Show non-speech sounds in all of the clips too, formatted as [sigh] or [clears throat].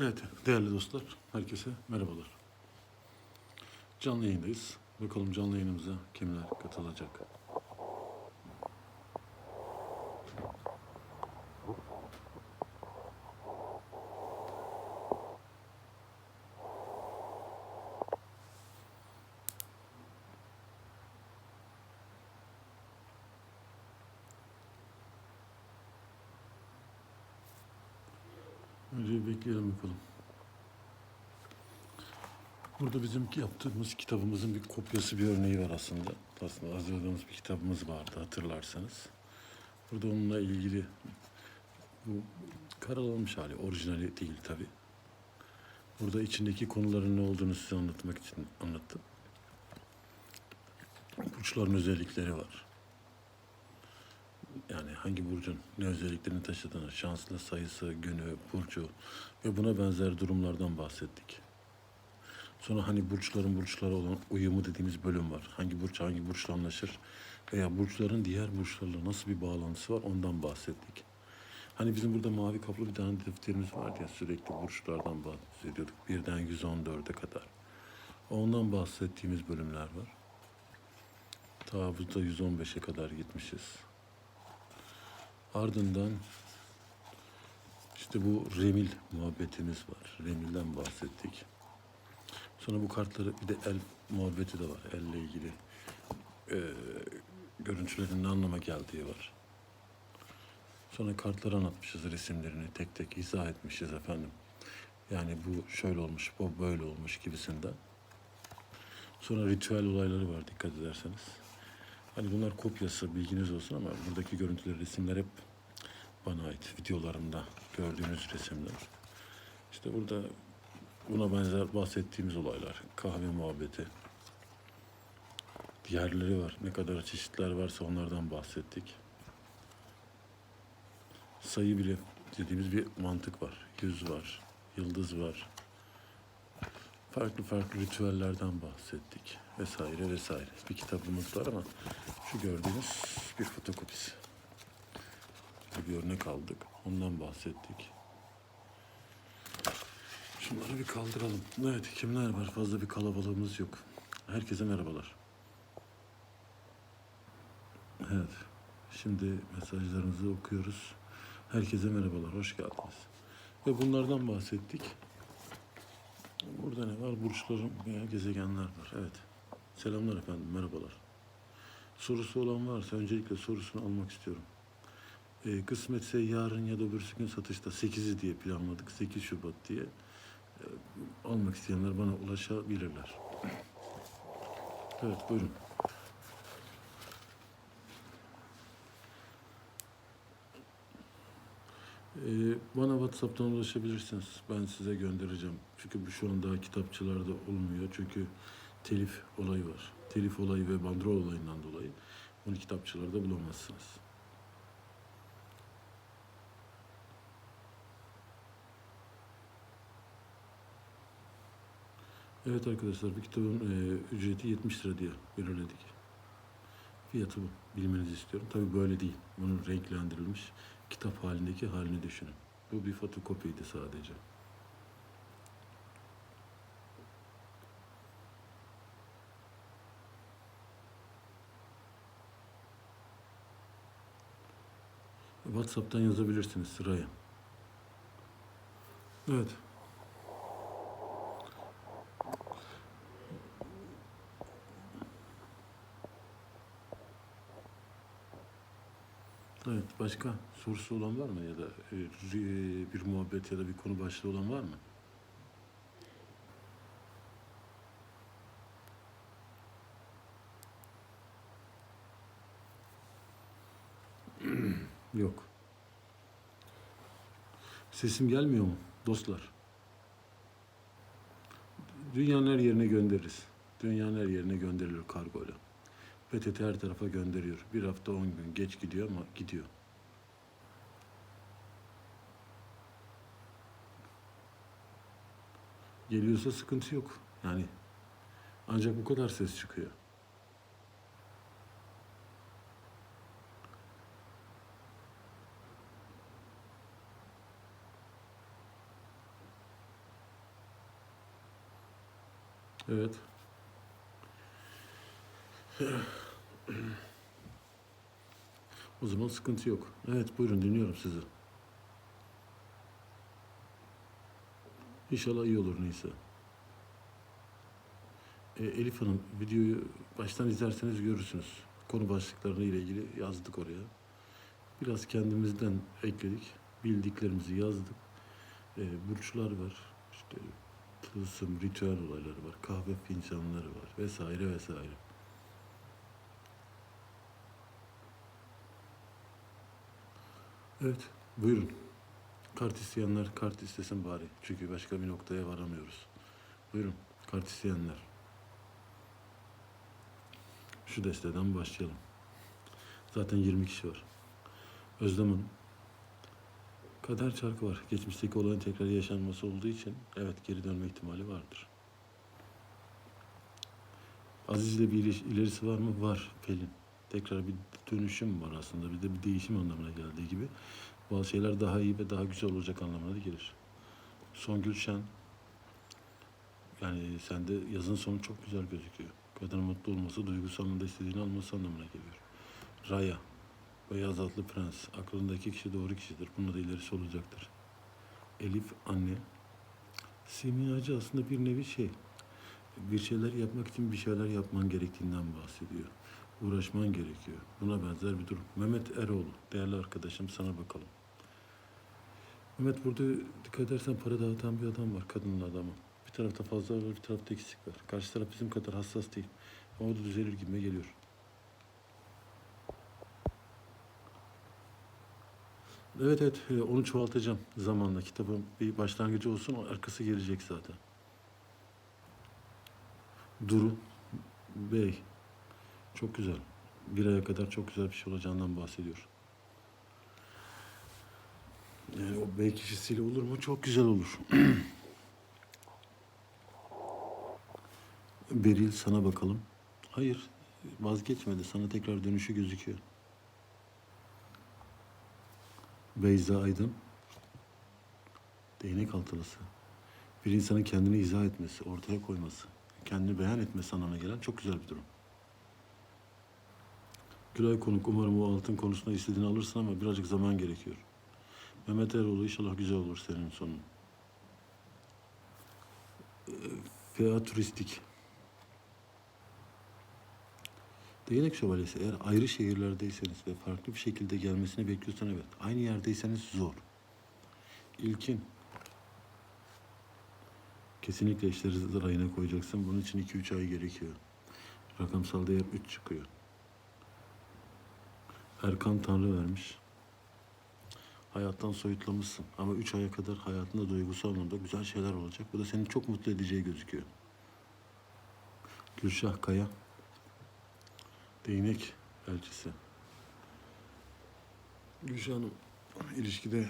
Evet değerli dostlar, herkese merhabalar. Canlı yayındayız. Bakalım canlı yayınımıza kimler katılacak. Önce bekleyelim bakalım. Burada bizim yaptığımız kitabımızın bir kopyası, bir örneği var aslında. Aslında hazırladığımız bir kitabımız vardı hatırlarsanız. Burada onunla ilgili bu karalanmış hali, orijinali değil tabi. Burada içindeki konuların ne olduğunu size anlatmak için anlattım. Burçların özellikleri var. Hangi burcun ne özelliklerini taşıdığını, şanslı sayısı, günü, burcu ve buna benzer durumlardan bahsettik. Sonra hani burçların burçlara olan uyumu dediğimiz bölüm var. Hangi burç hangi burçla anlaşır veya burçların diğer burçlarla nasıl bir bağlantısı var ondan bahsettik. Hani bizim burada mavi kaplı bir tane defterimiz vardı ya sürekli burçlardan bahsediyorduk. Birden 114'e kadar. Ondan bahsettiğimiz bölümler var. Ta burada 115'e kadar gitmişiz. Ardından işte bu remil muhabbetimiz var. Remilden bahsettik. Sonra bu kartları bir de el muhabbeti de var. Elle ilgili e, görüntülerin ne anlama geldiği var. Sonra kartları anlatmışız resimlerini tek tek izah etmişiz efendim. Yani bu şöyle olmuş, bu böyle olmuş gibisinden. Sonra ritüel olayları var dikkat ederseniz. Hani bunlar kopyası bilginiz olsun ama buradaki görüntüler, resimler hep bana ait. Videolarımda gördüğünüz resimler. İşte burada buna benzer bahsettiğimiz olaylar. Kahve muhabbeti. Diğerleri var. Ne kadar çeşitler varsa onlardan bahsettik. Sayı bile dediğimiz bir mantık var. Yüz var, yıldız var. Farklı farklı ritüellerden bahsettik. Vesaire vesaire. Bir kitabımız var ama şu gördüğünüz bir fotokopisi. Bir örnek aldık. Ondan bahsettik. Şunları bir kaldıralım. Evet kimler var? Fazla bir kalabalığımız yok. Herkese merhabalar. Evet. Şimdi mesajlarınızı okuyoruz. Herkese merhabalar. Hoş geldiniz. Ve bunlardan bahsettik. Burada ne var? Burçların veya gezegenler var. Evet. Selamlar efendim. Merhabalar. Sorusu olan varsa öncelikle sorusunu almak istiyorum. E, kısmetse yarın ya da öbürsü gün satışta 8'i diye planladık. 8 Şubat diye. E, almak isteyenler bana ulaşabilirler. Evet buyurun. E, bana WhatsApp'tan ulaşabilirsiniz. Ben size göndereceğim. Çünkü bu şu an daha kitapçılarda olmuyor. Çünkü telif olayı var. Telif olayı ve bandrol olayından dolayı bunu kitapçılarda bulamazsınız. Evet arkadaşlar bir kitabın e, ücreti 70 lira diye belirledik. Fiyatı bu. Bilmenizi istiyorum. Tabii böyle değil. Bunun renklendirilmiş kitap halindeki halini düşünün. Bu bir fotokopiydi sadece. WhatsApp'tan yazabilirsiniz sıraya. Evet. Evet, başka sorusu olan var mı ya da e, bir muhabbet ya da bir konu başlığı olan var mı? Yok. Sesim gelmiyor mu dostlar? Dünyanın her yerine göndeririz. Dünyanın her yerine gönderilir kargoyla. PTT her tarafa gönderiyor. Bir hafta on gün geç gidiyor ama gidiyor. Geliyorsa sıkıntı yok. Yani ancak bu kadar ses çıkıyor. Evet. O zaman sıkıntı yok. Evet buyurun dinliyorum sizi. İnşallah iyi olur neyse. E, Elif Hanım videoyu baştan izlerseniz görürsünüz. Konu başlıklarına ile ilgili yazdık oraya. Biraz kendimizden ekledik. Bildiklerimizi yazdık. E, burçlar var. İşte tılsım, ritüel olayları var. Kahve fincanları var. Vesaire vesaire. Evet, buyurun. Kart isteyenler kart istesin bari. Çünkü başka bir noktaya varamıyoruz. Buyurun, kart isteyenler. Şu desteden başlayalım. Zaten 20 kişi var. Özlem Hanım. Kader çarkı var. Geçmişteki olayın tekrar yaşanması olduğu için evet geri dönme ihtimali vardır. Aziz'le bir iliş- ilerisi var mı? Var Pelin. Tekrar bir dönüşüm var aslında. Bir de bir değişim anlamına geldiği gibi. Bazı şeyler daha iyi ve daha güzel olacak anlamına da gelir. Songül Şen. Yani sende yazın sonu çok güzel gözüküyor. Kadının mutlu olması, duygusal anlamda istediğini alması anlamına geliyor. Raya. Beyaz atlı prens. Aklındaki kişi doğru kişidir. Bununla da ilerisi olacaktır. Elif anne. Simyacı aslında bir nevi şey. Bir şeyler yapmak için bir şeyler yapman gerektiğinden bahsediyor. Uğraşman gerekiyor. Buna benzer bir durum. Mehmet Eroğlu. Değerli arkadaşım sana bakalım. Mehmet burada dikkat edersen para dağıtan bir adam var. Kadının adamı. Bir tarafta fazla var, bir tarafta eksik var. Karşı taraf bizim kadar hassas değil. Ama o da düzelir gibime geliyor. Evet evet e, onu çoğaltacağım zamanla. Kitabın bir başlangıcı olsun arkası gelecek zaten. Duru Bey çok güzel. Bir aya kadar çok güzel bir şey olacağından bahsediyor. Yani o bey kişisiyle olur mu? Çok güzel olur. [clears throat] Beril sana bakalım. Hayır vazgeçmedi. Sana tekrar dönüşü gözüküyor. Beyza Aydın. Değnek altılısı. Bir insanın kendini izah etmesi, ortaya koyması, kendini beyan etmesi anlamına gelen çok güzel bir durum. Gülay Konuk umarım o altın konusunda istediğini alırsın ama birazcık zaman gerekiyor. Mehmet Eroğlu inşallah güzel olur senin sonun. Ee, Fea Turistik. Değnek Şövalyesi eğer ayrı şehirlerdeyseniz ve farklı bir şekilde gelmesini bekliyorsan evet. Aynı yerdeyseniz zor. İlkin. Kesinlikle işleri rayına koyacaksın. Bunun için 2-3 ay gerekiyor. Rakamsal değer 3 çıkıyor. Erkan Tanrı vermiş. Hayattan soyutlamışsın. Ama 3 aya kadar hayatında duygusal anlamda güzel şeyler olacak. Bu da seni çok mutlu edeceği gözüküyor. Gülşah Kaya. Değnek elçisi. Gülşah Hanım, ilişkide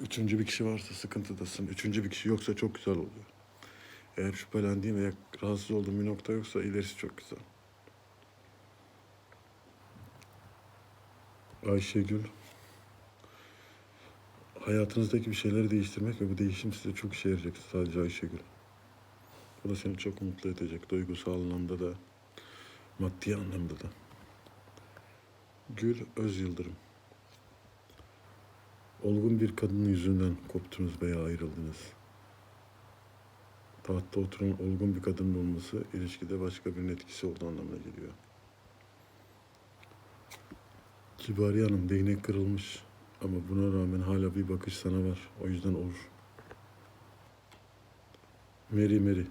üçüncü bir kişi varsa sıkıntıdasın. Üçüncü bir kişi yoksa çok güzel oluyor. Eğer şüphelendiğin veya rahatsız olduğun bir nokta yoksa ilerisi çok güzel. Ayşegül, hayatınızdaki bir şeyleri değiştirmek ve bu değişim size çok işe yarayacak sadece Ayşegül. Bu da seni çok mutlu edecek duygusal anlamda da, maddi anlamda da. Gül Öz Yıldırım. Olgun bir kadının yüzünden koptunuz veya ayrıldınız. Tahtta oturan olgun bir kadının olması ilişkide başka birinin etkisi olduğu anlamına geliyor. Kibariye Hanım değnek kırılmış ama buna rağmen hala bir bakış sana var. O yüzden olur. Meri Meri.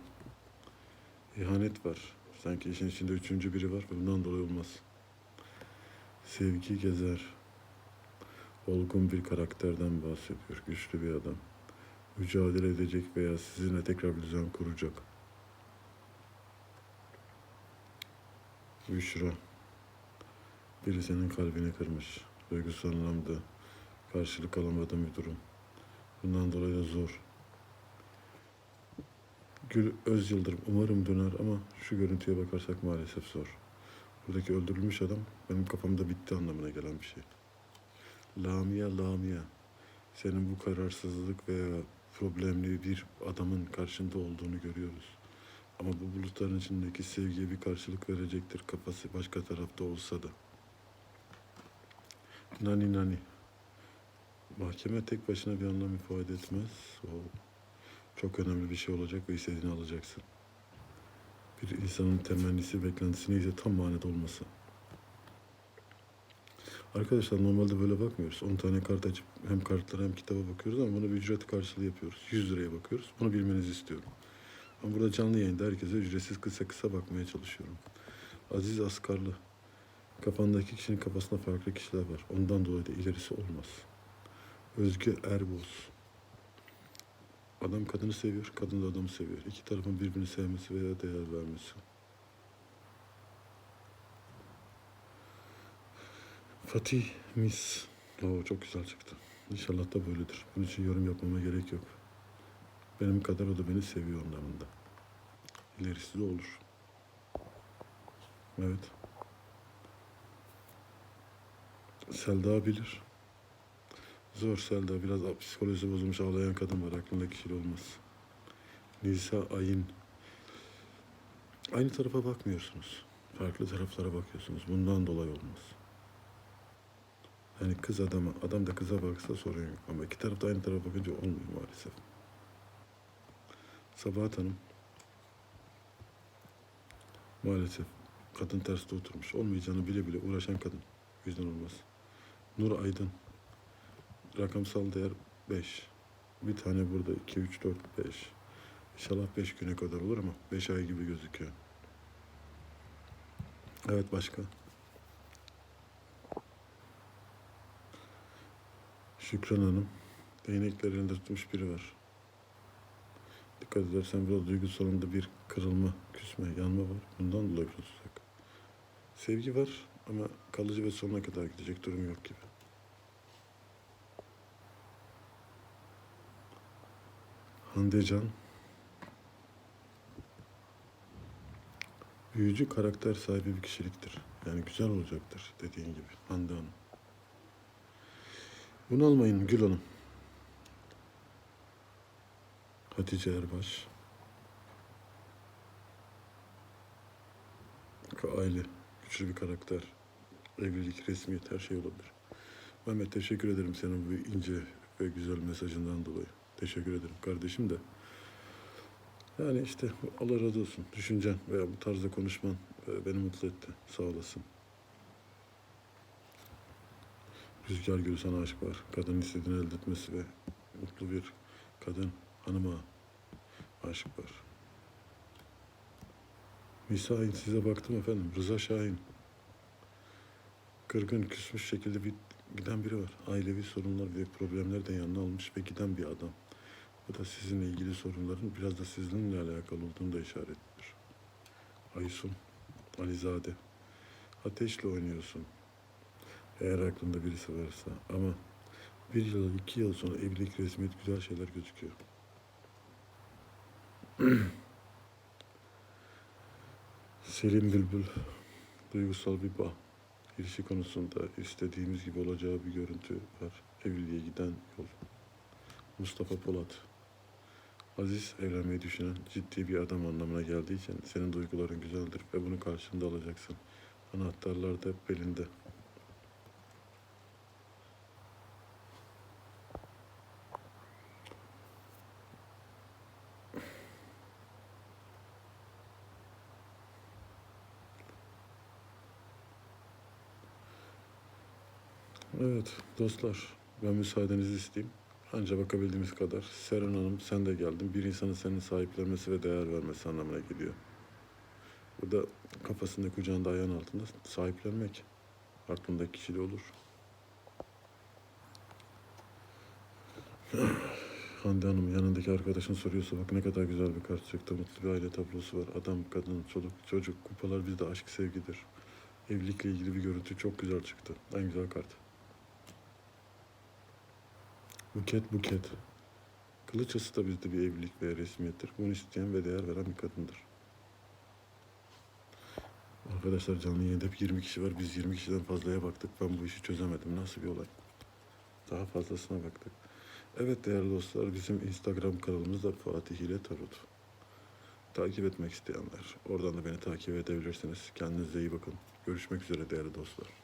İhanet var. Sanki işin içinde üçüncü biri var bundan dolayı olmaz. Sevgi gezer. Olgun bir karakterden bahsediyor. Güçlü bir adam. Mücadele edecek veya sizinle tekrar bir düzen kuracak. Büşra. Biri senin kalbini kırmış. Duygusal anlamda karşılık alamadığın bir durum. Bundan dolayı da zor. Gül Öz Yıldırım umarım döner ama şu görüntüye bakarsak maalesef zor. Buradaki öldürülmüş adam benim kafamda bitti anlamına gelen bir şey. Lamia Lamia. Senin bu kararsızlık veya problemli bir adamın karşında olduğunu görüyoruz. Ama bu bulutların içindeki sevgiye bir karşılık verecektir. Kafası başka tarafta olsa da. Nani nani. Mahkeme tek başına bir anlam ifade etmez. O çok önemli bir şey olacak ve istediğini alacaksın. Bir insanın temennisi, beklentisi neyse tam manada olması. Arkadaşlar normalde böyle bakmıyoruz. 10 tane kart açıp hem kartlara hem kitaba bakıyoruz ama bunu bir ücret karşılığı yapıyoruz. 100 liraya bakıyoruz. Bunu bilmenizi istiyorum. Ben burada canlı yayında herkese ücretsiz kısa kısa bakmaya çalışıyorum. Aziz Askarlı. Kafandaki kişinin kafasında farklı kişiler var. Ondan dolayı da ilerisi olmaz. Özgü Erboz. Adam kadını seviyor, kadın da adamı seviyor. İki tarafın birbirini sevmesi veya değer vermesi. Fatih Mis. Oo, çok güzel çıktı. İnşallah da böyledir. Bunun için yorum yapmama gerek yok. Benim kadar o da beni seviyor anlamında. İlerisi de olur. Evet. Selda bilir. Zor Selda. Biraz psikolojisi bozulmuş ağlayan kadın var. Aklında kişili olmaz. Nisa Ayın. Aynı tarafa bakmıyorsunuz. Farklı taraflara bakıyorsunuz. Bundan dolayı olmaz. Yani kız adama, adam da kıza baksa sorun yok. Ama iki taraf da aynı tarafa bakınca olmuyor maalesef. Sabahat Hanım. Maalesef. Kadın terste oturmuş. Olmayacağını bile bile uğraşan kadın. Yüzden olmaz. Nur Aydın. Rakamsal değer 5. Bir tane burada 2, 3, 4, 5. İnşallah 5 güne kadar olur ama 5 ay gibi gözüküyor. Evet başka. Şükran Hanım. Değnekler elinde tutmuş biri var. Dikkat edersen biraz duygusalında bir kırılma, küsme, yanma var. Bundan dolayı biraz uzak. Sevgi var ama kalıcı ve sonuna kadar gidecek durum yok gibi. Hande Can. Büyücü karakter sahibi bir kişiliktir. Yani güzel olacaktır dediğin gibi Hande Hanım. Bunu Gül Hanım. Hatice Erbaş. Aile, güçlü bir karakter, evlilik, resmiyet her şey olabilir. Mehmet teşekkür ederim senin bu ince ve güzel mesajından dolayı. Teşekkür ederim kardeşim de. Yani işte Allah razı olsun. Düşüncen veya bu tarzda konuşman e, beni mutlu etti. Sağ olasın. Rüzgar Gülü sana aşk var. Kadının istediğini elde etmesi ve mutlu bir kadın hanıma aşık var. Misail size baktım efendim. Rıza Şahin. Kırgın, küsmüş şekilde bir giden biri var. Ailevi sorunlar ve problemler de yanına almış ve giden bir adam. Bu da sizinle ilgili sorunların biraz da sizinle alakalı olduğunu da işarettir. Aysun, Alizade. Ateşle oynuyorsun. Eğer aklında birisi varsa. Ama bir yıl, iki yıl sonra evlilik, resmiyet güzel şeyler gözüküyor. [clears throat] Selim Bülbül, duygusal bir bağ. İlişki konusunda istediğimiz gibi olacağı bir görüntü var. Evliliğe giden yol. Mustafa Polat, Aziz evlenmeyi düşünen ciddi bir adam anlamına geldiği için senin duyguların güzeldir ve bunu karşında alacaksın. Anahtarlar da belinde. Evet dostlar ben müsaadenizi isteyeyim. Anca bakabildiğimiz kadar. Seren Hanım sen de geldin. Bir insanın senin sahiplenmesi ve değer vermesi anlamına geliyor. Bu da kafasında kucağında ayağın altında sahiplenmek. Aklındaki kişi de olur. [clears throat] Hande Hanım yanındaki arkadaşın soruyorsa bak ne kadar güzel bir kart çıktı. Mutlu bir aile tablosu var. Adam, kadın, çoluk, çocuk, kupalar bizde aşk, sevgidir. Evlilikle ilgili bir görüntü çok güzel çıktı. En güzel kart. Buket buket. Kılıçası da bizde bir evlilik ve resmiyettir. Bunu isteyen ve değer veren bir kadındır. Arkadaşlar canlı yayında hep 20 kişi var. Biz 20 kişiden fazlaya baktık. Ben bu işi çözemedim. Nasıl bir olay? Daha fazlasına baktık. Evet değerli dostlar bizim Instagram kanalımız da Fatih ile Tarot. Takip etmek isteyenler oradan da beni takip edebilirsiniz. Kendinize iyi bakın. Görüşmek üzere değerli dostlar.